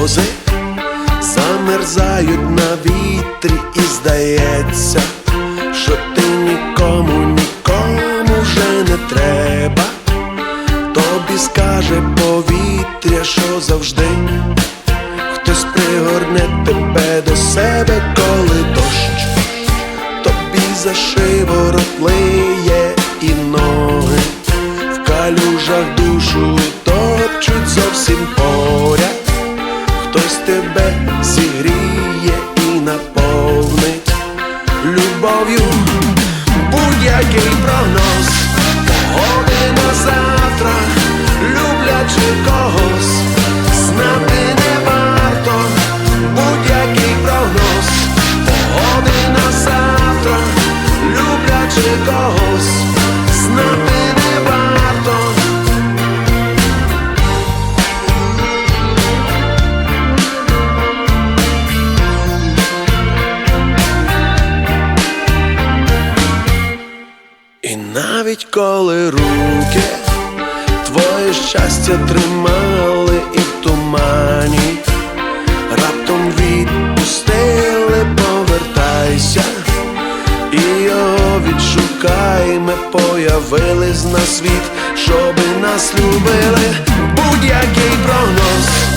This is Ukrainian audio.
рози замерзають на вітрі, і здається, що ти нікому, нікому вже не треба. Тобі скаже повітря, що завжди хтось пригорне тебе до себе, коли дощ тобі за шиворот лиє і ноги в калюжах душу топчуть зовсім поряд. Хтось тебе зігріє і наповнить любов'ю. Будь-який прогноз, погоди на завтра, люблячи когось, знати не варто, будь-який прогноз, погоди на завтра, люблячи когось, навіть коли руки твоє щастя тримали і в тумані, раптом відпустили, повертайся, і його відшукай, ми появились на світ, щоби нас любили, будь-який прогноз,